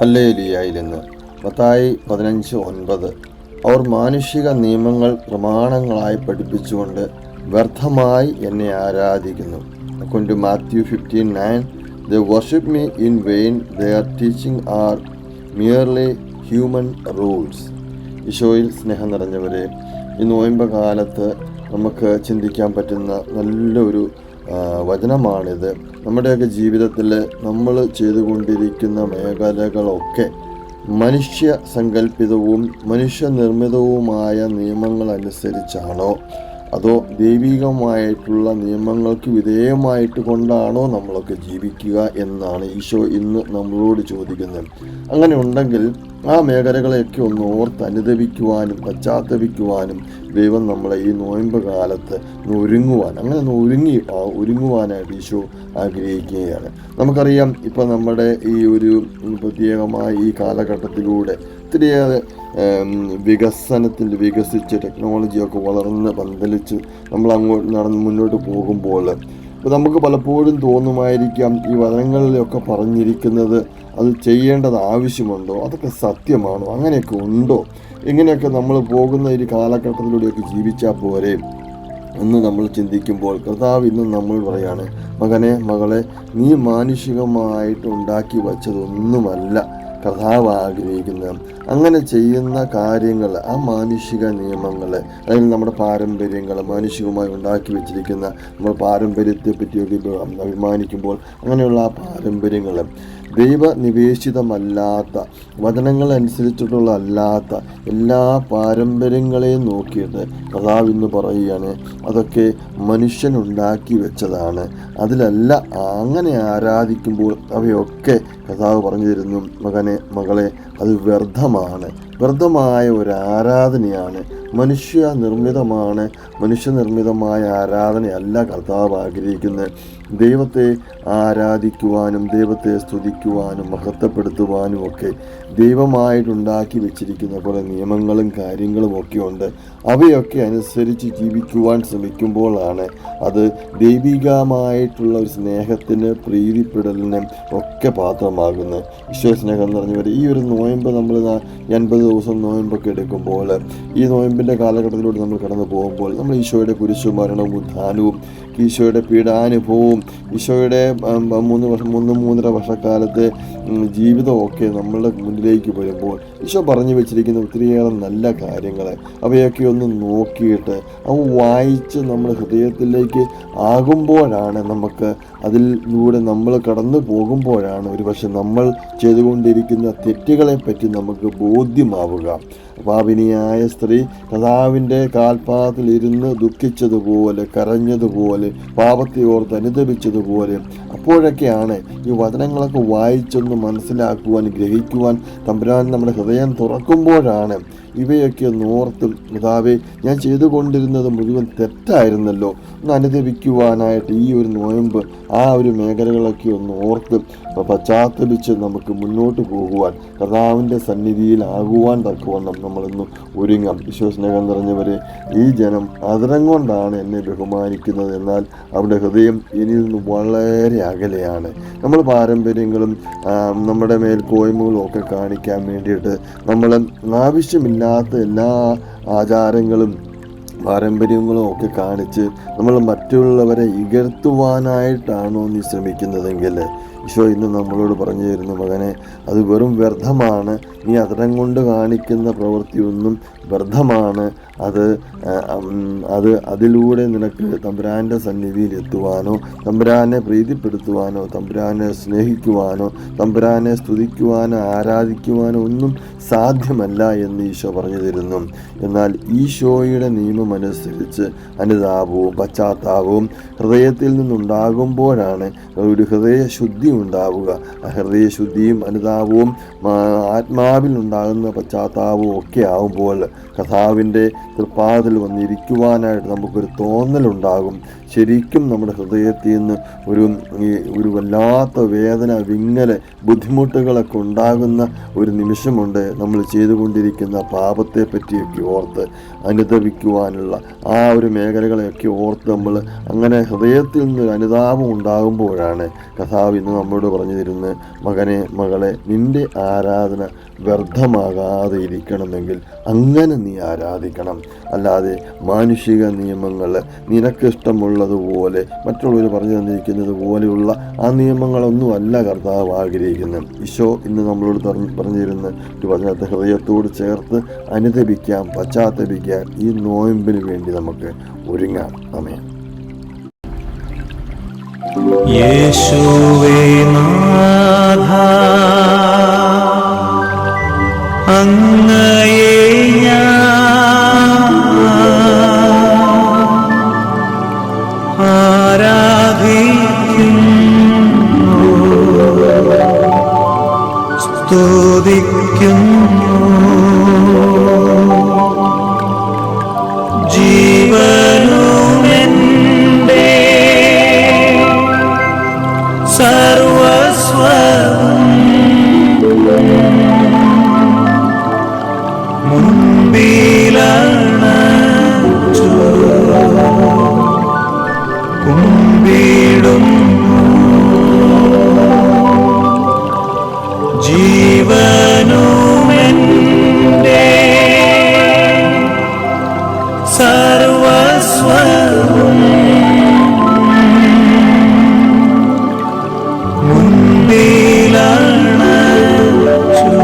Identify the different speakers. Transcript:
Speaker 1: ഹല്ലേലിയായിൽ നിന്ന് മത്തായി പതിനഞ്ച് ഒൻപത്. അവർ മാനുഷിക നിയമങ്ങൾ പ്രമാണങ്ങളായി പഠിപ്പിച്ചുകൊണ്ട് വ്യർത്ഥമായി എന്നെ ആരാധിക്കുന്നു. Account Matthew fifteen nine they worship me in vain their teaching are merely human rules ഈശോയിൽ സ്നേഹം നിറഞ്ഞവരെ ഈ നോയമ്പ് കാലത്ത് നമുക്ക് ചിന്തിക്കാൻ പറ്റുന്ന നല്ലൊരു വചനമാണിത്. നമ്മുടെയൊക്കെ ജീവിതത്തിൽ നമ്മൾ ചെയ്തുകൊണ്ടിരിക്കുന്ന മേഖലകളൊക്കെ മനുഷ്യ സങ്കല്പിതവും മനുഷ്യനിർമ്മിതവുമായ നിയമങ്ങൾ അനുസരിച്ചാണോ അതോ ദൈവികമായിട്ടുള്ള നിയമങ്ങൾക്ക് വിധേയമായിട്ട് കൊണ്ടാണോ നമ്മളൊക്കെ ജീവിക്കുക എന്നാണ് ഈശോ ഇന്ന് നമ്മളോട് ചോദിക്കുന്നത്. അങ്ങനെ ഉണ്ടെങ്കിൽ ആ മേഖലകളെയൊക്കെ ഒന്ന് ഓർത്ത് അനുദപിക്കുവാനും പശ്ചാത്തപിക്കുവാനും ദൈവം നമ്മളെ ഈ നോയമ്പ് കാലത്ത് ഒരുങ്ങുവാൻ അങ്ങനെ ഒന്ന് ഒരുങ്ങി ഒരുങ്ങുവാനായിട്ട് ഈശോ ആഗ്രഹിക്കുകയാണ്. നമുക്കറിയാം ഇപ്പം നമ്മുടെ ഈ ഒരു പ്രത്യേകമായ ഈ കാലഘട്ടത്തിലൂടെ ഒത്തിരിയേറെ വികസനത്തിന്റെ വികസിച്ച് ടെക്നോളജിയൊക്കെ വളർന്ന് പന്തലിച്ച് നമ്മൾ അങ്ങോട്ട് നടന്ന് മുന്നോട്ട് പോകുമ്പോൾ നമുക്ക് പലപ്പോഴും തോന്നുമായിരിക്കാം ഈ വചനങ്ങളിലൊക്കെ പറഞ്ഞിരിക്കുന്നത് അത് ചെയ്യേണ്ടത് ആവശ്യമുണ്ടോ? അതൊക്കെ സത്യമാണോ? അങ്ങനെയൊക്കെ ഉണ്ടോ? ഇങ്ങനെയൊക്കെ നമ്മൾ പോകുന്ന ഒരു കാലഘട്ടത്തിലൂടെയൊക്കെ ജീവിച്ചാൽ പോരെ എന്ന് നമ്മൾ ചിന്തിക്കുമ്പോൾ കർത്താവ് ഇന്ന് നമ്മൾ പറയാണ് മകനെ മകളെ നീ മാനുഷികമായിട്ട് ഉണ്ടാക്കി വച്ചതൊന്നുമല്ല. കർത്താവ് ആഗ്രഹിക്കുന്നത്. അങ്ങനെ ചെയ്യുന്ന കാര്യങ്ങൾ ആ മാനുഷിക നിയമങ്ങൾ അല്ലെങ്കിൽ നമ്മുടെ പാരമ്പര്യങ്ങൾ മാനുഷികമായി ഉണ്ടാക്കി വെച്ചിരിക്കുന്ന നമ്മൾ പാരമ്പര്യത്തെ പറ്റിയൊക്കെ അഭിമാനിക്കുമ്പോൾ അങ്ങനെയുള്ള ആ പാരമ്പര്യങ്ങൾ ദൈവനിവേശിതമല്ലാത്ത വചനങ്ങൾ അനുസരിച്ചിട്ടുള്ള അല്ലാത്ത എല്ലാ പാരമ്പര്യങ്ങളെയും നോക്കിയിട്ട് കഥാവ് ഇന്ന് പറയുകയാണ്. അതൊക്കെ മനുഷ്യൻ ഉണ്ടാക്കി വെച്ചതാണ്. അതിലല്ല അങ്ങനെ ആരാധിക്കുമ്പോൾ അവയൊക്കെ കഥാവ് പറഞ്ഞു തരുന്നു. മകനെ മകളെ അത് വ്യർത്ഥമാണ്. വ്യർത്ഥമായ ഒരു ആരാധനയാണ്. മനുഷ്യ നിർമ്മിതമാണ് മനുഷ്യനിർമ്മിതമായ ആരാധനയല്ല കർത്താവ് ആഗ്രഹിക്കുന്നത്. ദൈവത്തെ ആരാധിക്കുവാനും ദൈവത്തെ സ്തുതിക്കുവാനും മഹത്വപ്പെടുത്തുവാനും ഒക്കെ ദൈവമായിട്ടുണ്ടാക്കി വെച്ചിരിക്കുന്ന കുറേ നിയമങ്ങളും കാര്യങ്ങളും ഒക്കെ ഉണ്ട്. അവയൊക്കെ അനുസരിച്ച് ജീവിക്കുവാൻ ശ്രമിക്കുമ്പോഴാണ് അത് ദൈവികമായിട്ടുള്ള ഒരു സ്നേഹത്തിന് പ്രീതിപ്പെടലിന് ഒക്കെ പാത്രമാകുന്നത്. ഈശ്വര സ്നേഹം പറഞ്ഞവർ ഈ ഒരു നോയമ്പ് നമ്മൾ എൺപത് ദിവസം നോയമ്പൊക്കെ എടുക്കുമ്പോൾ ഈ നോയമ്പിന്റെ കാലഘട്ടത്തിലൂടെ നമ്മൾ കടന്നു പോകുമ്പോൾ നമ്മൾ ഈശോയുടെ കുരിശു മരണവും ഉദ്ധാനവും ഈശോയുടെ പീഡാനുഭവവും ഈശോയുടെ മൂന്ന് വർഷം മൂന്ന് മൂന്നര വർഷക്കാലത്തെ ജീവിതമൊക്കെ നമ്മളുടെ മുന്നിലേക്ക് വരുമ്പോൾ ഈശോ പറഞ്ഞു വെച്ചിരിക്കുന്ന ഒത്തിരിയേറെ നല്ല കാര്യങ്ങൾ അവയൊക്കെ ഒന്ന് നോക്കിയിട്ട് അവ വായിച്ച് നമ്മുടെ ഹൃദയത്തിലേക്ക് ആകുമ്പോഴാണ് നമുക്ക് അതിലൂടെ നമ്മൾ കടന്നു പോകുമ്പോഴാണ് ഒരു പക്ഷെ നമ്മൾ ചെയ്തുകൊണ്ടിരിക്കുന്ന തെറ്റുകളെ പറ്റി നമുക്ക് ബോധ്യമാവുക. പാപിനിയായ സ്ത്രീ കഥാവിന്റെ കാൽപാദത്തിൽ ഇരുന്ന് ദുഃഖിച്ചതുപോലെ കരഞ്ഞതുപോലെ പാപത്തെ ഓർത്ത് അനുദപിച്ചതുപോലെ അപ്പോഴൊക്കെയാണ് ഈ വചനങ്ങളൊക്കെ വായിച്ചൊന്ന് മനസ്സിലാക്കുവാൻ ഗ്രഹിക്കുവാൻ തമ്പുരാൻ നമ്മുടെ ഹൃദയം തുറക്കുമ്പോഴാണ് ഇവയൊക്കെ ഒന്ന് ഓർത്തും പിതാവേ ഞാൻ ചെയ്തുകൊണ്ടിരുന്നത് മുഴുവൻ തെറ്റായിരുന്നല്ലോ. ഒന്ന് അനുദപിക്കുവാനായിട്ട് ഈ ഒരു നോയമ്പ് ആ ഒരു മേഖലകളൊക്കെ ഒന്ന് ഓർത്ത് പശ്ചാത്തപിച്ച് നമുക്ക് മുന്നോട്ട് പോകുവാൻ കഥാവിന്റെ സന്നിധിയിലാകുവാൻ തക്കവണ്ണം നമ്മളിന്ന് ഒരുങ്ങാം. വിശ്വസ്നേഹം നിറഞ്ഞവരെ ഈ ജനം അതിരം കൊണ്ടാണ് എന്നെ ബഹുമാനിക്കുന്നത്. എന്നാൽ അവരുടെ ഹൃദയം എന്നിൽ നിന്ന് വളരെ അകലെയാണ്. നമ്മൾ പാരമ്പര്യങ്ങളും നമ്മുടെ മേൽ കോയ്മകളും ഒക്കെ കാണിക്കാൻ വേണ്ടിയിട്ട് നമ്മൾ ആവശ്യമില്ലാത്ത എല്ലാ ആചാരങ്ങളും പാരമ്പര്യങ്ങളും ഒക്കെ കാണിച്ച് നമ്മൾ മറ്റുള്ളവരെ ഇകഴ്ത്തുവാനായിട്ടാണോ നീ ശ്രമിക്കുന്നതെങ്കിൽ ഈശോ ഇന്ന് നമ്മളോട് പറഞ്ഞു തരുന്നു മകനെ അത് വെറും വ്യർത്ഥമാണ്. നീ അതരം കൊണ്ട് കാണിക്കുന്ന പ്രവൃത്തിയൊന്നും വ്യർത്ഥമാണ്. അത് അത് അതിലൂടെ നിനക്ക് തമ്പുരാന്റെ സന്നിധിയിൽ എത്തുവാനോ തമ്പുരാനെ പ്രീതിപ്പെടുത്തുവാനോ തമ്പുരാനെ സ്നേഹിക്കുവാനോ തമ്പുരാനെ സ്തുതിക്കുവാനോ ആരാധിക്കുവാനോ ഒന്നും സാധ്യമല്ല എന്ന് ഈശോ പറഞ്ഞു തരുന്നു എന്നാൽ ഈശോയുടെ നിയമം അനുസരിച്ച് അനുതാപവും പശ്ചാത്താപവും ഹൃദയത്തിൽ നിന്നുണ്ടാകുമ്പോഴാണ് ഒരു ഹൃദയശുദ്ധി ഉണ്ടാവുക. ഹൃദയശുദ്ധിയും അനുതാപവും ആത്മാവിൽ ഉണ്ടാകുന്ന പശ്ചാത്താപവും ഒക്കെ ആവുമ്പോൾ കഥാവിന്റെ തൃപ്പാതിൽ വന്നിരിക്കുവാനായിട്ട് നമുക്കൊരു തോന്നലുണ്ടാകും ശരിക്കും നമ്മുടെ ഹൃദയത്തിൽ നിന്ന് ഒരു ഒരു വല്ലാത്ത വേദന വിങ്ങല ബുദ്ധിമുട്ടുകളൊക്കെ ഉണ്ടാകുന്ന ഒരു നിമിഷമുണ്ട് നമ്മൾ ചെയ്തുകൊണ്ടിരിക്കുന്ന പാപത്തെ പറ്റിയൊക്കെ ഓർത്ത് അനുദപിക്കുവാനുള്ള ആ ഒരു മേഖലകളെയൊക്കെ ഓർത്ത് നമ്മൾ അങ്ങനെ ഹൃദയത്തിൽ നിന്ന് അനുതാപം ഉണ്ടാകുമ്പോഴാണ് കഥാവ് ഇന്ന് നമ്മളോട് പറഞ്ഞു തരുന്ന മകനെ മകളെ നിന്റെ ആരാധന വ്യർത്ഥമാകാതെ ഇരിക്കണമെങ്കിൽ അങ്ങനെ നീ ആരാധിക്കണം. അല്ലാതെ മാനുഷിക നിയമങ്ങൾ നിനക്കിഷ്ടമുള്ളതുപോലെ മറ്റുള്ളവർ പറഞ്ഞു തന്നിരിക്കുന്നത് പോലെയുള്ള ആ നിയമങ്ങളൊന്നും അല്ല കർത്താവ് ആഗ്രഹിക്കുന്നത്. ഈശോ ഇന്ന് നമ്മളോട് പറഞ്ഞു പറഞ്ഞു തരുന്ന ഒരു വചനത്തെ ഹൃദയത്തോട് ചേർത്ത് അനുദപിക്കാം പശ്ചാത്തപിക്കാം. ഈ നോയമ്പിന് വേണ്ടി നമുക്ക് ഒരുങ്ങാം. അമേ
Speaker 2: യേശുവേ സ്തുതിക്കുന്നു. സ്വരവും മുൻപിലാണ് ചൂ